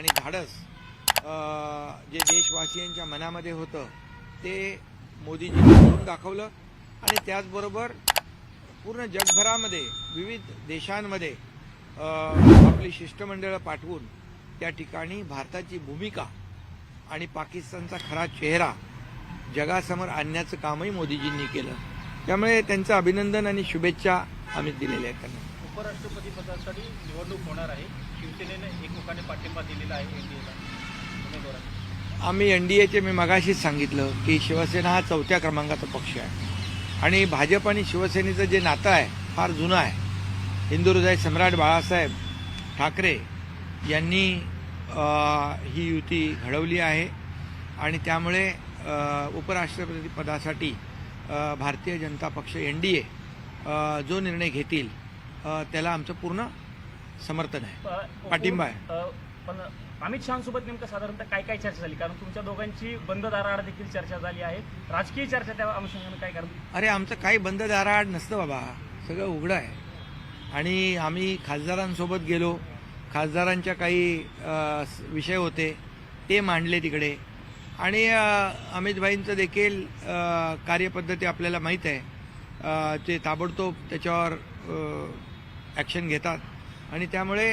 आणि धाडस जे देशवासियांच्या मनामध्ये होतं ते मोदीजींनी करून दाखवलं. आणि त्याचबरोबर पूर्ण जगभरामध्ये विविध देशांमध्ये आपली शिष्टमंडळं पाठवून त्या ठिकाणी भारताची भूमिका आणि पाकिस्तानचा खरा चेहरा जगासमोर आणण्याचं कामही मोदीजींनी केलं. त्यामुळे त्यांचं अभिनंदन आणि शुभेच्छा आम्ही दिलेल्या आहेत त्यांना. उपराष्ट्रपती पदासाठी निवडणूक होणार आहे. शिवसेनेने एकमुखाने पाठिंबा दिलेला आहे एनडीएला. आम्ही एन डी एचे मी मगाशीच सांगितलं की शिवसेना हा चौथ्या क्रमांकाचा पक्ष आहे. आणि भाजप आणि शिवसेनेचं जे नातं आहे फार जुनं आहे. हिंदू हृदय सम्राट बाळासाहेब ठाकरे यांनी ही युती घडवली आहे. आणि त्यामुळे उपराष्ट्रपती पदासाठी भारतीय जनता पक्ष एन डी ए जो निर्णय घेतील त्याला आमचं पूर्ण समर्थन आहे. पाठिंबा आहे. पण अमित शहासोबत नेमकं साधारणतः काय काय चर्चा झाली? कारण तुमच्या दोघांची बंद दाराआड देखील चर्चा झाली आहे. राजकीय चर्चा त्या अनुषंगाने काय कारण अरे आमचं काही बंद दाराआड नसतं बाबा. सगळं उघडं आहे. आणि आम्ही खासदारांसोबत गेलो. खासदारांच्या काही विषय होते. ते मांडले तिकडे. आणि अमितभाईंचं देखील कार्यपद्धती आपल्याला माहीत आहे. ते ताबडतोब त्याच्यावर ॲक्शन घेतात. आणि त्यामुळे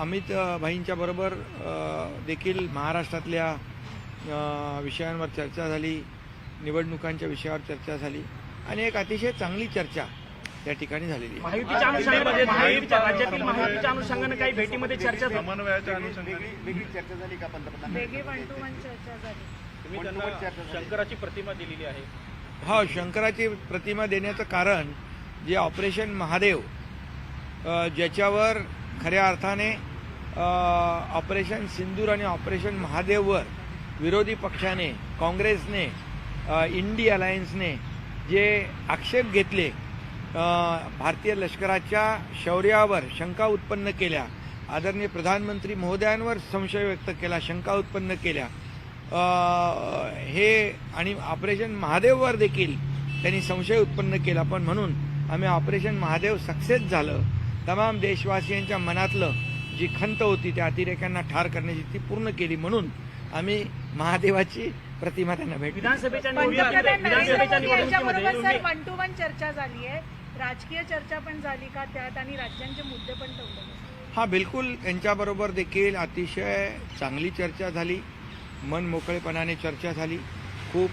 अमित भाईंच्या बरोबर देखील महाराष्ट्रातल्या विषयांवर चर्चा झाली निवडणुकांच्या विषयावर चर्चा झाली आणि एक अतिशय चांगली चर्चा त्या ठिकाणी झालेली. महायुतीच्या अनुषंगाने काही भेटीमध्ये चर्चा झाली. समन्वयाच्या अनुषंगाने. वेगळी चर्चा झाली का पंतप्रधान? वेगळी वन टू वन चर्चा झाली. तुम्ही त्यांना शंकराची प्रतिमा दिलेली आहे. हो शंकराची प्रतिमा देण्याचं कारण जे ऑपरेशन महादेव ज्याच्यावर खऱ्या अर्थाने ऑपरेशन सिंदूर आणि ऑपरेशन महादेववर विरोधी पक्षाने काँग्रेसने इंडी अलायन्सने जे आक्षेप घेतले भारतीय लष्कराच्या शौर्यावर शंका उत्पन्न केल्या आदरणीय प्रधानमंत्री महोदयांवर संशय व्यक्त केला शंका उत्पन्न केल्या हे आणि ऑपरेशन महादेववर देखील त्यांनी संशय उत्पन्न केला. पण म्हणून आम्ही ऑपरेशन महादेव सक्सेस झालं. तमाम देशवासियांच्या मनातलं जी खंत होती त्या अतिरेक्यांना ठार करण्याची ती पूर्ण केली म्हणून आम्ही महादेवाची प्रतिमा त्यांना भेट यांच्याबरोबर वन टू वन चर्चा झाली आहे. राजकीय चर्चा पण झाली का त्यात आणि राज्यांचे मुद्दे पण ठेवले? हा बिलकुल. त्यांच्याबरोबर देखील अतिशय चांगली चर्चा झाली. मन मोकळेपणाने चर्चा झाली. खूप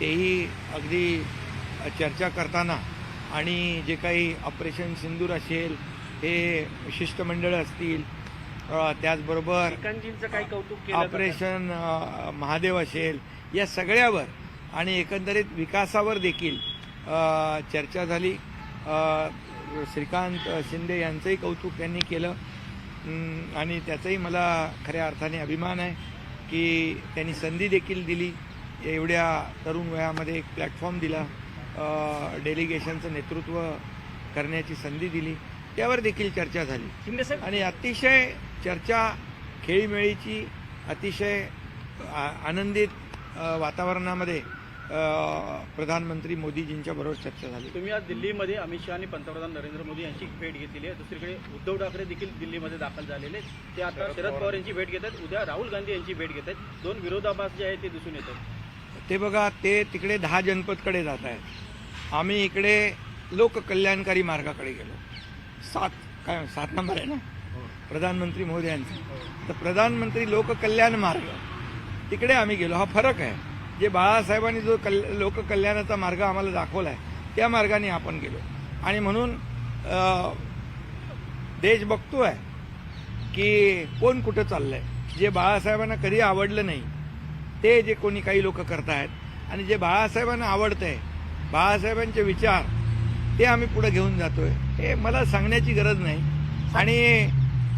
तेही अगदी चर्चा करताना आणि जे काही ऑपरेशन सिंदूर असेल हे शिष्टमंडळ असतील त्याचबरोबर काही कौतुक. ऑपरेशन महादेव असेल या सगळ्यावर आणि एकंदरीत विकासावर देखील चर्चा झाली. श्रीकांत शिंदे यांचंही कौतुक त्यांनी केलं. आणि त्याचाही मला खऱ्या अर्थाने अभिमान आहे की त्यांनी संधी देखील दिली. एवढ्या तरुण वयामध्ये एक प्लॅटफॉर्म दिला. डेलिगेशनचं नेतृत्व करण्याची संधी दिली. त्यावर देखील चर्चा झाली. आणि अतिशय चर्चा खेळीमेळीची अतिशय आ- आनंदित वातावरणामध्ये प्रधानमंत्री मोदीजींच्या बरोबर चर्चा झाली. तुम्ही आज दिल्लीमध्ये अमित शहा आणि पंतप्रधान नरेंद्र मोदी यांची भेट घेतलेली आहे. दुसरीकडे उद्धव ठाकरे देखील दिल्लीमध्ये दाखल झालेले. ते आता शरद पवार यांची भेट घेत आहेत. उद्या राहुल गांधी यांची भेट घेत आहेत. दोन विरोधाभास जे आहे ते दिसून येतात ते बघा ते तिकडे दहा जनपदकडे जात आहेत. आम्ही इकडे लोककल्याणकारी मार्गाकडे गेलो. सात काय सात नंबर आहे ना? प्रधानमंत्री मोदी यांचा. तर प्रधानमंत्री लोककल्याण मार्ग तिकडे आम्ही गेलो. हा फरक आहे. जे बाळासाहेबांनी जो कल लोककल्याणाचा मार्ग आम्हाला दाखवला आहे त्या मार्गाने आपण गेलो. आणि म्हणून देश बघतो आहे की कोण कुठं चाललंय. जे बाळासाहेबांना कधी आवडलं नाही ते जे कोणी काही लोक करतायत आणि जे बाळासाहेबांना आवडतंय बाळासाहेबांचे विचार ते आम्ही पुढे घेऊन जातोय. हे मला सांगण्याची गरज नाही. आणि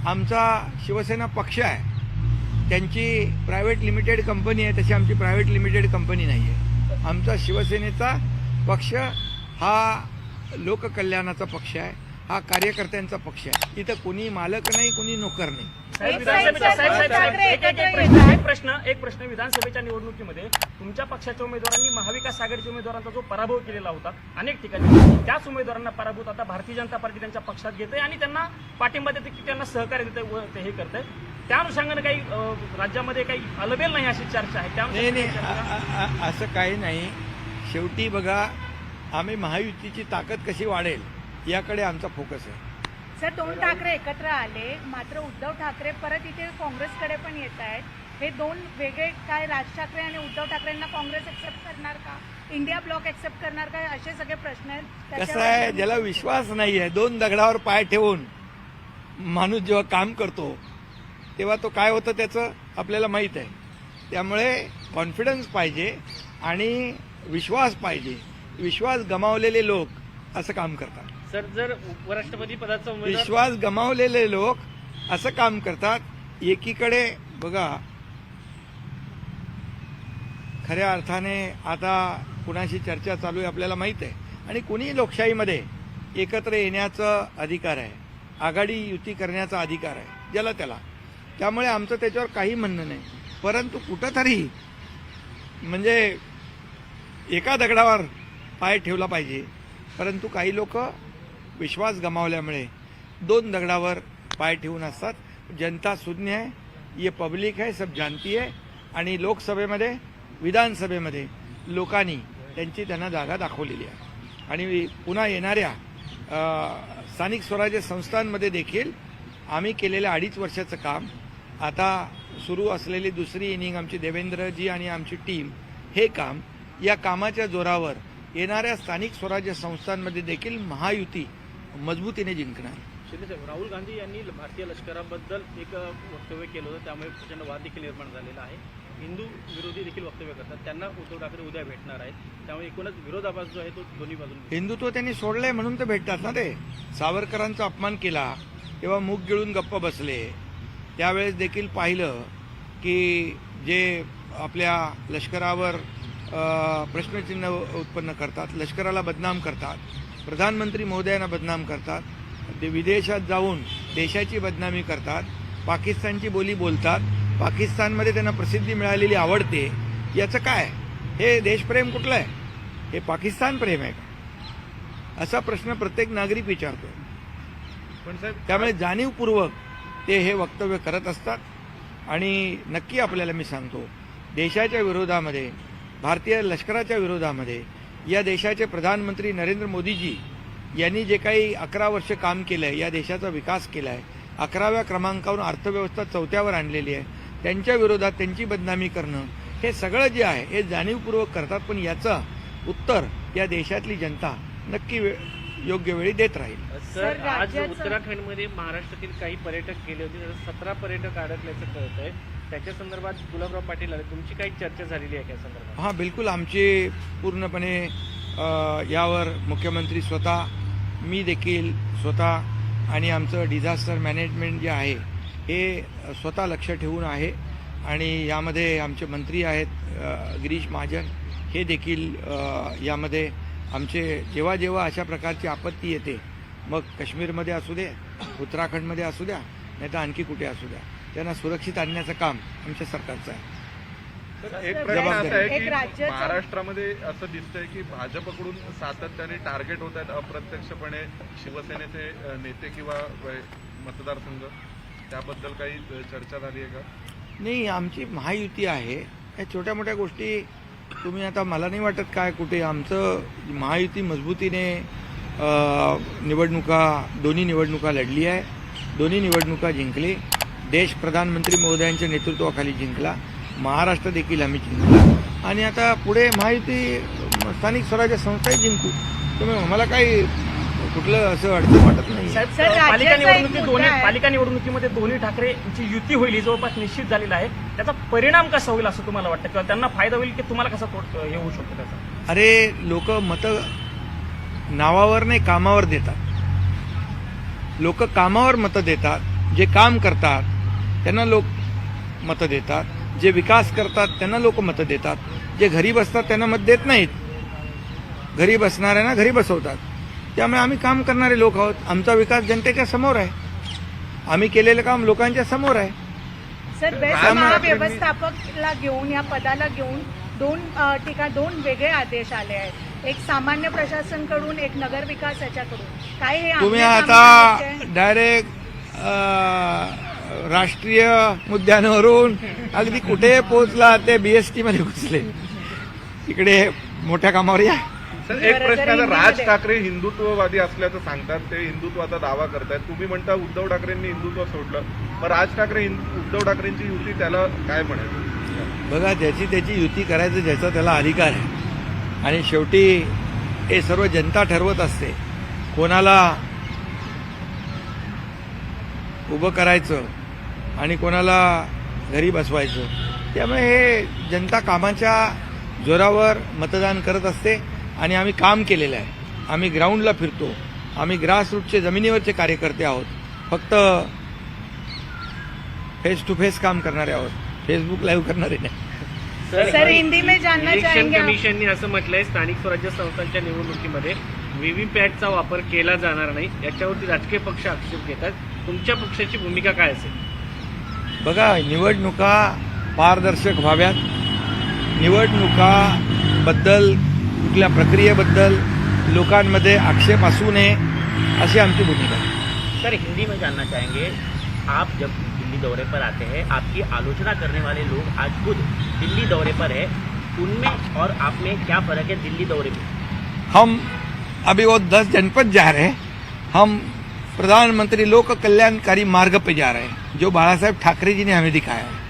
आमचा शिवसेना पक्ष आहे. त्यांची प्रायव्हेट लिमिटेड कंपनी आहे तशी आमची प्रायव्हेट लिमिटेड कंपनी नाही आहे आमचा शिवसेनेचा पक्ष हा लोककल्याणाचा पक्ष आहे. हा कार्यकर्त्यांचा पक्ष आहे. इथं कोणी मालक नाही कोणी नोकर नाही. साहेब एक विधानसभेच्या साहेब, एक- एक- प्रश्न. एक प्रश्न एक प्रश्न विधानसभेच्या निवडणुकीमध्ये तुमच्या पक्षाच्या उमेदवारांनी महाविकास आघाडीच्या उमेदवारांचा जो पराभव केलेला होता अनेक ठिकाणी त्याच उमेदवारांना पराभूत आता भारतीय जनता पार्टी त्यांच्या पक्षात घेते आणि त्यांना पाठिंबा देते की त्यांना सहकार्य देते व ते हे करते त्या अनुषंगाने काही अं, राज्यामध्ये काही अलबेल नाही अशी चर्चा आहे. त्या नाही अनुषंगाने असं काही नाही. शेवटी बघा आम्ही महायुतीची ताकद कशी वाढेल? याकडे आमचा फोकस आहे. सर दोन ठाकरे एकत्र आले. मात्र उद्धव ठाकरे परत इथे काँग्रेसकडे पण येत आहेत. हे दोन वेगळे काय राज ठाकरे आणि उद्धव ठाकरेंना काँग्रेस एक्सेप्ट करणार का? इंडिया ब्लॉक एक्सेप्ट करणार का? असे सगळे प्रश्न आहेत. कसं आहे ज्याला विश्वास नाही आहे दोन दगडावर पाय ठेवून माणूस जेव्हा काम करतो तेव्हा तो काय होतं त्याचं आपल्याला माहीत आहे. त्यामुळे कॉन्फिडन्स पाहिजे आणि विश्वास पाहिजे. विश्वास गमावलेले लोक असं काम करतात. सर जर उपराष्ट्रपती पदाचा उमेदवार विश्वास गमावलेले लोक असं काम करतात एकीकडे बघा खऱ्या अर्थाने आता कुणाशी चर्चा चालू आहे आपल्याला माहीत आहे. आणि कुणीही लोकशाहीमध्ये एकत्र येण्याचा अधिकार आहे आघाडी युती करण्याचा अधिकार आहे ज्याला त्याला. त्यामुळे आमचं त्याच्यावर काही म्हणणं नाही. परंतु कुठंतरी म्हणजे एका दगडावर पाय ठेवला पाहिजे. परंतु काही लोक विश्वास गमावल्यामुळे दोन दगडावर पाय ठेवून असतात. जनता शून्य आहे ये पब्लिक आहे सब जानती आहे आणि लोकसभेमध्ये विधानसभेमध्ये लोकांनी त्यांची त्यांना जागा दाखवलेली आहे. आणि पुन्हा येणाऱ्या स्थानिक स्वराज्य संस्थांमध्ये देखील आम्ही केलेल्या अडीच वर्षाचं काम. आता सुरू असलेली दुसरी इनिंग आमची देवेंद्रजी आणि आमची टीम हे काम या कामाच्या जोरावर येणाऱ्या स्थानिक स्वराज्य संस्थांमध्ये देखील महायुती मजबूतीने जिंकणार. राहुल गांधी यांनी भारतीय लष्कराबद्दल एक वक्तव्य केलं होतं. त्यामुळे प्रचंड वाद देखील निर्माण झालेला आहे. हिंदू विरोधी देखील वक्तव्य करतात. त्यांना उद्धव ठाकरे उद्या भेटणार आहेत. त्यामुळे एकूणच विरोधाभास जो आहे तो दोन्ही बाजून हिंदुत्व त्यांनी सोडलंय म्हणून तर भेटतात ना ते. सावरकरांचा अपमान केला तेव्हा मूग गिळून गप्प बसले. त्यावेळेस देखील पाहिलं की जे आपल्या लष्करावर प्रश्नचिन्ह उत्पन्न करतात लष्कराला बदनाम करतात प्रधानमंत्री महोदयांना बदनाम करतात. ते विदेशात जाऊन देशाची बदनामी करतात. पाकिस्तानची बोली बोलतात. पाकिस्तानमध्ये त्यांना प्रसिद्धी मिळालेली आवडते. याचं काय? हे देशप्रेम कुठलं आहे? हे पाकिस्तान प्रेम आहे का? असा प्रश्न प्रत्येक नागरिक विचारतो पण साहेब त्यामुळे जाणीवपूर्वक ते हे वक्तव्य करत असतात. आणि नक्की आपल्याला मी सांगतो देशाच्या विरोधामध्ये भारतीय लष्कराच्या विरोधामध्ये या देशाचे प्रधानमंत्री नरेंद्र मोदीजी यांनी जे काही अकरा वर्ष काम केलं आहे या देशाचा विकास केला आहे अकराव्या क्रमांकावरून अर्थव्यवस्था चौथ्यावर आणलेली आहे त्यांच्या विरोधात त्यांची बदनामी करणं हे सगळं जे आहे हे जाणीवपूर्वक करतात पण याचं उत्तर या देशातली जनता नक्की वे- योग्य वेळी देत राहील. सर, आज उत्तराखंडमध्ये महाराष्ट्रातील काही पर्यटक गेले होते सतरा पर्यटक अडकल्याचं कळत आहे त्याच्या संदर्भात गुलाबराव पाटील आले. तुमची काही चर्चा झालेली आहे त्या संदर्भात? हां बिलकुल. आमची पूर्णपणे यावर मुख्यमंत्री स्वतः मी देखील स्वतः आणि आमचं डिझास्टर मॅनेजमेंट जे आहे हे स्वतः लक्ष ठेवून आहे. आणि यामध्ये आमचे मंत्री आहेत गिरीश महाजन हे देखील यामध्ये आमचे जेव्हा जेव्हा अशा प्रकारची आपत्ती येते मग काश्मीरमध्ये असू दे उत्तराखंडमध्ये असू द्या नाही तर आणखी कुठे असू द्या. त्यांना सुरक्षित आणण्याचं काम आमच्या सरकारचं आहे. तर एक प्रश्न. असा आहे की महाराष्ट्रामध्ये असं दिसतंय की भाजपकडून सातत्याने टार्गेट होत आहेत अप्रत्यक्षपणे शिवसेनेचे नेते किंवा मतदारसंघ त्याबद्दल काही चर्चा झाली आहे का? नाही आमची महायुती आहे. या छोट्या मोठ्या गोष्टी तुम्ही आता मला नाही वाटत काय कुठे. आमचं महायुती मजबूतीने निवडणुका दोन्ही निवडणुका लढली आहे. दोन्ही निवडणुका जिंकली. देश प्रधानमंत्री महोदयांच्या नेतृत्वाखाली जिंकला. महाराष्ट्र देखील आम्ही जिंकला. आणि आता पुढे महायुती स्थानिक स्वराज्य संस्थाही जिंकू. तुम्ही मला काही कुठलं असं अडचण वाटत नाही पालिका मुद्दा दोन्ही. पालिका निवडणुकीमध्ये दोन्ही ठाकरेंची युती होईल ही जवळपास निश्चित झालेला आहे. त्याचा परिणाम कसा होईल असं तुम्हाला वाटतं? किंवा त्यांना फायदा होईल की तुम्हाला कसा हे होऊ शकतो त्याचा? अरे लोक मत नावावर नाही कामावर देतात. लोक कामावर मतं देतात जे काम करतात त्यांना लोक मतं देतात. जे विकास करतात त्यांना लोक मतं देतात. जे घरी बसतात त्यांना मत देत नाहीत. घरी बसणाऱ्यांना घरी बसवतात. त्यामुळे आम्ही काम करणारे लोक आहोत. आमचा विकास जनतेच्या समोर आहे. आम्ही केलेलं काम लोकांच्या समोर आहे. सर बेस्ट महाव्यवस्थापकला घेऊन या पदाला घेऊन दोन ठिकाण दोन वेगळे आदेश आले आहेत. एक सामान्य प्रशासनकडून एक नगर विकास याच्याकडून काय हे तुम्ही आता डायरेक्ट राष्ट्रीय मुद्द्यांवरून अगदी कुठे पोहोचला ते बीएसटी मध्ये घुसले इकडे मोठ्या कामावर या. सर एक प्रश्न राज ठाकरे हिंदुत्ववादी असल्याचं सांगतात ते हिंदुत्वाचा दावा करतायत. तुम्ही म्हणता उद्धव ठाकरेंनी हिंदुत्व सोडलं. मग राज ठाकरे हिंद- उद्धव ठाकरेंची युती त्याला काय म्हणायचं? बघा ज्याची त्याची युती करायचं ज्याचा त्याला अधिकार आहे. आणि शेवटी हे सर्व जनता ठरवत असते कोणाला उभं करायचं आणि कोणाला घरी बसवायचं. त्यामुळे हे जनता कामाच्या जोरावर मतदान करत असते आणि आम्ही काम केलेलं आहे. आम्ही ग्राउंडला फिरतो. आम्ही ग्रासरूटचे जमिनीवरचे कार्यकर्ते आहोत. फक्त फेस टू फेस काम करणारे आहोत. फेसबुक लाईव्ह करणारे नाही. सर हिंदी में जानना इलेक्शन? कमिशनने असं म्हटलंय स्थानिक स्वराज्य संस्थांच्या निवडणुकीमध्ये व्हीव्हीपॅटचा वापर केला जाणार नाही. याच्यावरती राजकीय पक्ष आक्षेप घेतात. तुमच्या पक्षाची भूमिका काय असेल? बघा निवडणुका पारदर्शक व्हाव्यात. निवडणुकाबद्दल कुठल्या प्रक्रियेबद्दल लोकांमध्ये आक्षेप असू नये अशी आमची भूमिका आहे. सर हिंदी में जानना चाहेंगे आप जब दिल्ली दौरे पर आते हैं आपकी आलोचना करने वाले लोग आज खुद दिल्ली दौरे पर है। उनमें और आप में क्या फ़र्क है दिल्ली दौरे में? हम अभी वो दस जनपद जा रहे हैं। हम प्रधानमंत्री लोक कल्याणकारी मार्ग पे जा रहे हैं। जो बाला साहेब ठाकरे जी ने हमें दिखाया है।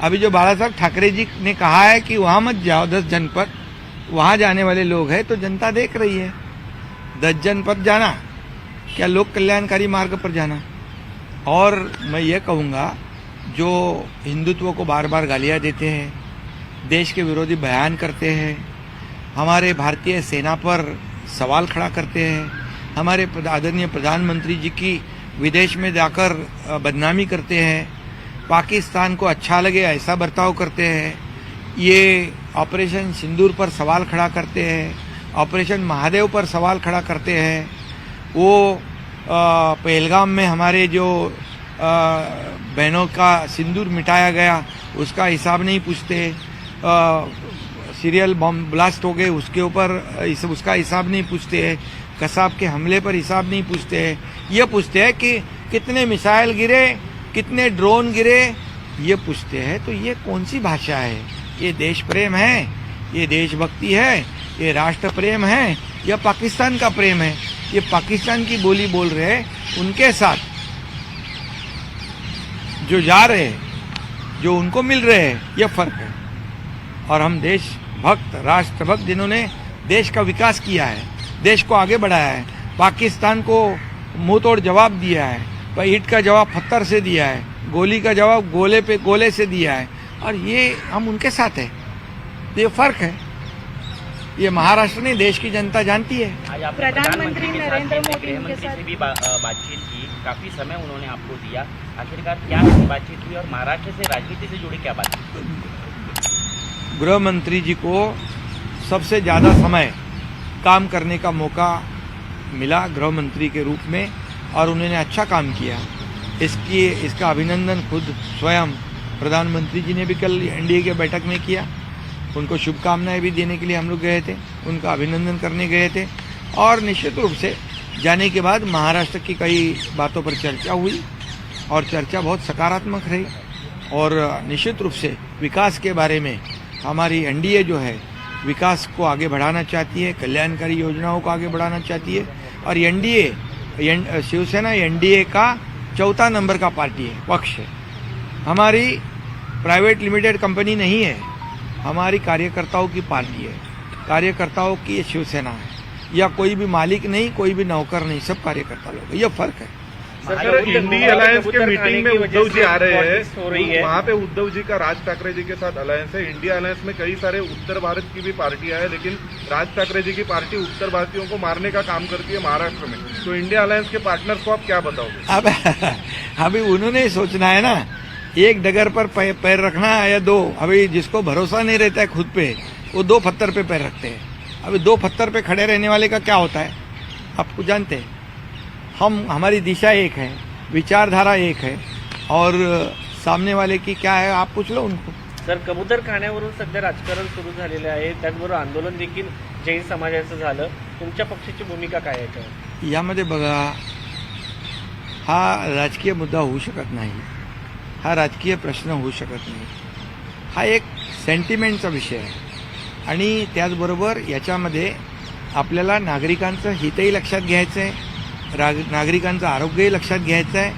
अभी जो बाला साहेब ठाकरे जी ने कहा है कि वहाँ मत जाओ, दस जनपद वहाँ जाने वाले लोग हैं तो जनता देख रही है। दस जनपद जाना, क्या लोक कल्याणकारी मार्ग पर जाना? और मैं ये कहूँगा, जो हिंदुत्व को बार बार गालियाँ देते हैं, देश के विरोधी बयान करते हैं, हमारे भारतीय सेना पर सवाल खड़ा करते हैं, हमारे आदरणीय प्रधानमंत्री जी की विदेश में जाकर बदनामी करते हैं पाकिस्तान को अच्छा लगे ऐसा बर्ताव करते हैं। ये ऑपरेशन सिंदूर पर सवाल खड़ा करते हैं ऑपरेशन महादेव पर सवाल खड़ा करते हैं। वो पहलगाम में हमारे जो बहनों का सिंदूर मिटाया गया उसका हिसाब नहीं पूछते। सीरियल बॉम्ब ब्लास्ट हो गए उसके ऊपर इस, उसका हिसाब नहीं पूछते कसाब के हमले पर हिसाब नहीं पूछते हैं। ये पूछते हैं कि कितने मिसाइल गिरे, कितने ड्रोन गिरे? ये पूछते हैं तो ये कौन सी भाषा है? ये देश प्रेम है, ये देशभक्ति है, ये राष्ट्र प्रेम है, या पाकिस्तान का प्रेम है? ये पाकिस्तान की बोली बोल रहे हैं, उनके साथ जो जा रहे हैं, जो उनको मिल रहे हैं, ये फ़र्क है। और हम देश देशभक्त, राष्ट्रभक्त, जिन्होंने देश का विकास किया है, देश को आगे बढ़ाया है, पाकिस्तान को मुँह तोड़ जवाब दिया है पर ईट का जवाब पत्थर से दिया है गोली का जवाब गोले पे गोले से दिया है। और ये हम उनके साथ है। ये फ़र्क है। ये महाराष्ट्र नहीं देश की जनता जानती है। प्रधानमंत्री नरेंद्र मोदी भी बातचीत की। काफ़ी समय उन्होंने आपको दिया। आखिरकार क्या बातचीत हुई और महाराष्ट्र से राजनीति से जुड़ी क्या बात गृह मंत्री जी को सबसे ज़्यादा समय काम करने का मौका मिला गृह मंत्री के रूप में और उन्होंने अच्छा काम किया। इसकी, इसका अभिनंदन खुद स्वयं प्रधानमंत्री जी ने भी कल एनडीए के बैठक में किया। उनको शुभकामनाएँ भी देने के लिए हम लोग गए थे, उनका अभिनंदन करने गए थे और निश्चित रूप से जाने के बाद महाराष्ट्र की कई बातों पर चर्चा हुई और चर्चा बहुत सकारात्मक रही और निश्चित रूप से विकास के बारे में हमारी एनडीए जो है, विकास को आगे बढ़ाना चाहती है, कल्याणकारी योजनाओं को आगे बढ़ाना चाहती है। और एनडीए शिवसेना एनडीए का चौथा नंबर का पार्टी है, पक्ष है। हमारी प्राइवेट लिमिटेड कंपनी नहीं है, हमारी कार्यकर्ताओं की पार्टी है, कार्यकर्ताओं की शिवसेना है। या कोई भी मालिक नहीं, कोई भी नौकर नहीं, सब कार्यकर्ता लोग यह फ़र्क है। सर इंडी अलायंस के मीटिंग में उद्धव जी आ रहे हैं। हो है। वहाँ पे उद्धव जी का राज ठाकरे जी के साथ अलायंस है। इंडिया अलायंस में कई सारे उत्तर भारत की भी पार्टियाँ हैं लेकिन राज ठाकरे जी की पार्टी उत्तर भारतीयों को मारने का काम करती है महाराष्ट्र में। तो इंडिया अलायंस के पार्टनर को आप क्या बताओगे? अब अभी उन्होंने ही सोचना है ना एक डगर पर पैर रखना है या दो? अभी जिसको भरोसा नहीं रहता है खुद पे वो दो पत्थर पे पैर रखते हैं। अभी दो पत्थर पे खड़े रहने वाले का क्या होता है? आपको जानते हैं? हम हमारी दिशा एक है विचारधारा एक है और सामने वाले की क्या है आप पूछ लो उनको। सर कबूतर खाण्यावरून सध्या राजकारण सुरू झालेलं आहे त्याचबरोबर आंदोलन देखील जैन समाजाचं झालं. तुमच्या पक्षाची भूमिका काय आहे याच्यावर यामध्ये बघा हा राजकीय मुद्दा होऊ शकत नाही हा राजकीय प्रश्न होऊ शकत नाही. हा एक सेंटिमेंटचा विषय आहे. आणि त्याचबरोबर याच्यामध्ये आपल्याला नागरिकांचं हितही लक्षात घ्यायचं आहे राग नागरिकांचं आरोग्यही लक्षात घ्यायचं आहे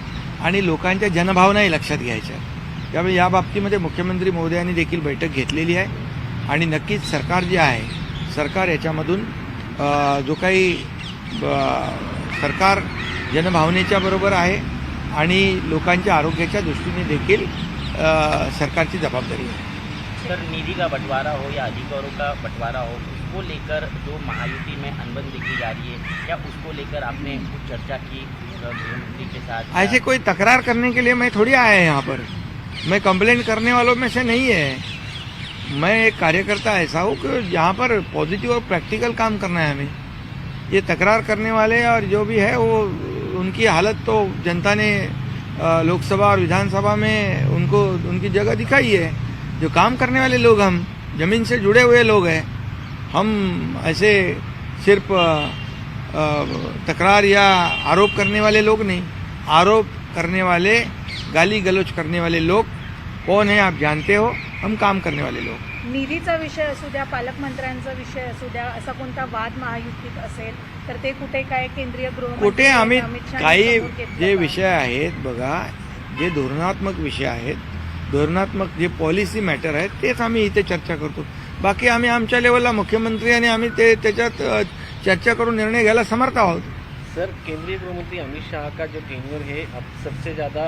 आणि लोकांच्या जनभावनाही लक्षात घ्यायच्या आहेत त्यामुळे या बाबतीमध्ये मुख्यमंत्री महोदयांनी देखील बैठक घेतलेली आहे. आणि नक्कीच सरकार जे आहे सरकार याच्यामधून जो काही सरकार जनभावनेच्या बरोबर आहे आणि लोकांच्या आरोग्याच्या दृष्टीने देखील सरकारची जबाबदारी आहे. सर निधी का बंटवारा हो या अधिकारों का बंटवारा हो? उसको लेकर जो महायुति में अनबन देखी जा रही है या उसको लेकर आपने कुछ चर्चा की गृहमंत्री के साथ? ऐसे कोई तकरार करने के लिए मैं थोड़ी आया है यहाँ पर। मैं कंप्लेंट करने वालों में से नहीं है। मैं एक कार्यकर्ता ऐसा हूँ कि यहाँ पर पॉजिटिव और प्रैक्टिकल काम करना है हमें। ये तकरार करने वाले और जो भी है, वो उनकी हालत तो जनता ने लोकसभा और विधानसभा में उनको, उनकी जगह दिखाई है। जो काम करने वाले लोग हम, ज़मीन से जुड़े हुए लोग हैं हम ऐसे सिर्फ तकरार या आरोप करने वाले लोग नहीं आरोप करने वाले गाली गलोच करने वाले लोग कौन है आप जानते हो? हम काम करने वाले लोग। निधीचा विषय असू द्या पालकमंत्र्यांचा विषय असू द्या असा कोणता वाद महायुतीत असेल तर ते कुठे काय केंद्रीय गृहमंत्री कुठे आम्ही काही जे? विषय आहेत बघा जे धोरणात्मक विषय आहेत धोरणात्मक जे पॉलिसी मॅटर आहेत तेच आम्ही इथे चर्चा करतो. बाकी आम्ही आमच्या लेवलला मुख्यमंत्री आणि आम्ही ते त्याच्यात चर्चा करून निर्णय घ्यायला समर्थ आहोत. सर केंद्रीय गृहमंत्री अमित शाह का जो टेन्योर है अब सबसे ज़्यादा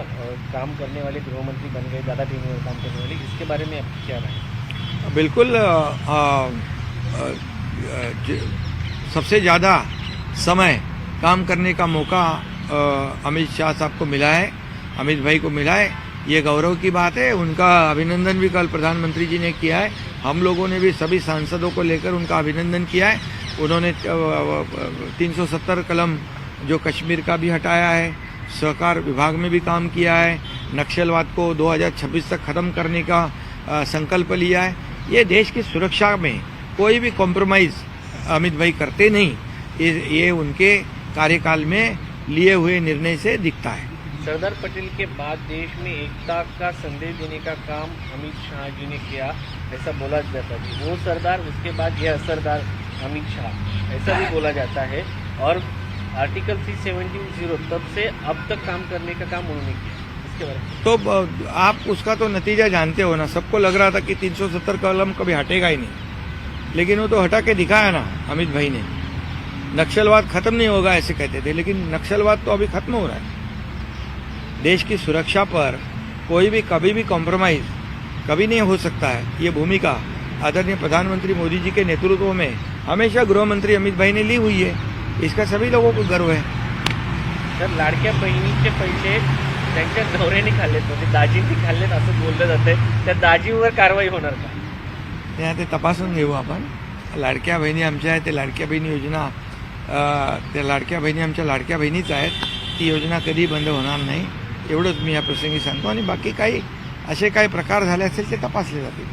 काम करने वाले गृहमंत्री बन गए ज़्यादा टेन्योर काम करने वाले इसके बारे में आपकी क्या राय बिल्कुल ज- सबसे ज़्यादा समय काम करने का मौका अमित शाह साहब को मिला है अमित भाई को मिला है। ये गौरव की बात है उनका अभिनंदन भी कल प्रधानमंत्री जी ने किया है। हम लोगों ने भी सभी सांसदों को लेकर उनका अभिनंदन किया है। उन्होंने तीन सौ सत्तर कलम जो कश्मीर का भी हटाया है, सहकार विभाग में भी काम किया है, नक्सलवाद को 2026 तक खत्म करने का संकल्प लिया है। ये देश की सुरक्षा में कोई भी कॉम्प्रोमाइज अमित भाई करते नहीं। ये ये उनके कार्यकाल में लिए हुए निर्णय से दिखता है। सरदार पटेल के बाद देश में एकता का संदेश देने का काम अमित शाह जी ने किया, ऐसा बोला जाता है। वो सरदार, उसके बाद यह सरदार अमित शाह, ऐसा भी बोला जाता है। और आर्टिकल थ्री सेवेंटी ज़ीरो, तब से अब तक काम करने का काम उन्होंने किया। तो आप उसका तो नतीजा जानते हो ना। सबको लग रहा था कि 370 कलम कभी हटेगा ही नहीं। लेकिन वो तो हटा के दिखाया ना, अमित भाई ने। नक्सलवाद खत्म नहीं होगा ऐसे कहते थे, लेकिन नक्सलवाद तो अभी खत्म हो रहा है। देश की सुरक्षा पर कोई भी कभी भी कॉम्प्रोमाइज कभी नहीं हो सकता है। ये भूमिका आदरणीय प्रधानमंत्री मोदी जी के नेतृत्व में हमेशा गृह मंत्री अमित भाई ने ली हुई है। इसका सभी लोगों को गर्व है। तर लाडक्या बहिणीचे पैसे त्यांच्या नवऱ्याने खाल्लेत म्हणजे दाजींनी खाल्लेत असं बोललं जातंय त्या दाजीवर कारवाई होणार का? ते आता तपासून घेऊ आपण. लाडक्या बहिणी आमच्या आहेत ते लाडक्या बहिणी योजना अ, त्या लाडक्या बहिणी आमच्या लाडक्या बहिणीच आहेत. ती योजना कधी बंद होणार नाही. एवढंच मी या प्रसंगी सांगतो. आणि बाकी काही असे काही प्रकार झाले असेल ते तपासले जातील.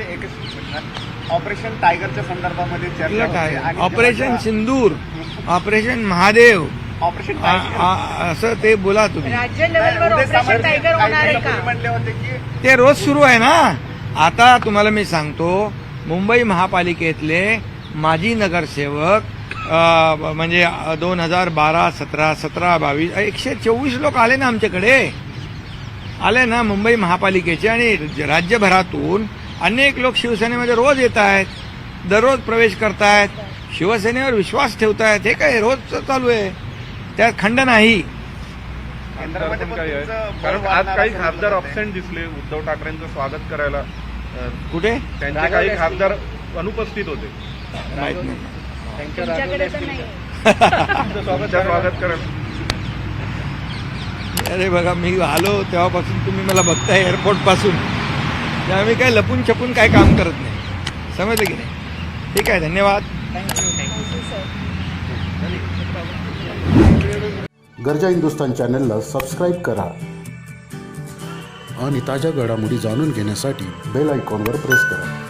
एकच ऑपरेशन टायगरच्या संदर्भामध्ये चर्चा उलट होते. आहे आणि operation Sindoor operation Mahadev. Operation असं ते बोला तुम्ही. राज्य लेवलवर ऑपरेशन टायगर होणार आहे का? म्हणले होते की ते रोज सुरू आहे ना? आता तुम्हाला मी सांगतो मुंबई महापालिकेतले माजी नगरसेवक म्हणजे दोन हजार बारा सतरा सतरा बावीस एकशे चोवीस लोक आले ना आमच्याकडे. आले ना मुंबई महापालिकेचे आणि राज्यभरातून अनेक लोक शिवसेनेमध्ये रोज येत आहेत दररोज प्रवेश करतायत शिवसेनेवर विश्वास ठेवतायत हे काय रोज चालू आहे. त्यात खंड नाही. कारण आज काही खासदार. ऑब्सेंट दिसले उद्धव ठाकरेंचं स्वागत करायला. कुठे? त्यांचे काही खासदार अनुपस्थित होते. माहीत नाही. तुमच्याकडे तर नाही स्वागत अरे बघा मी आलो तेव्हापासून तुम्ही मला बघताय एअरपोर्टपासून. त्यामुळे मी काय लपून छपून काय काम करत नाही. समजलं की नाही? ठीक आहे धन्यवाद. गरजा हिंदुस्तान चॅनलला सबस्क्राईब करा आणि ताज्या घडामोडी जाणून घेण्यासाठी बेल आयकॉनवर प्रेस करा.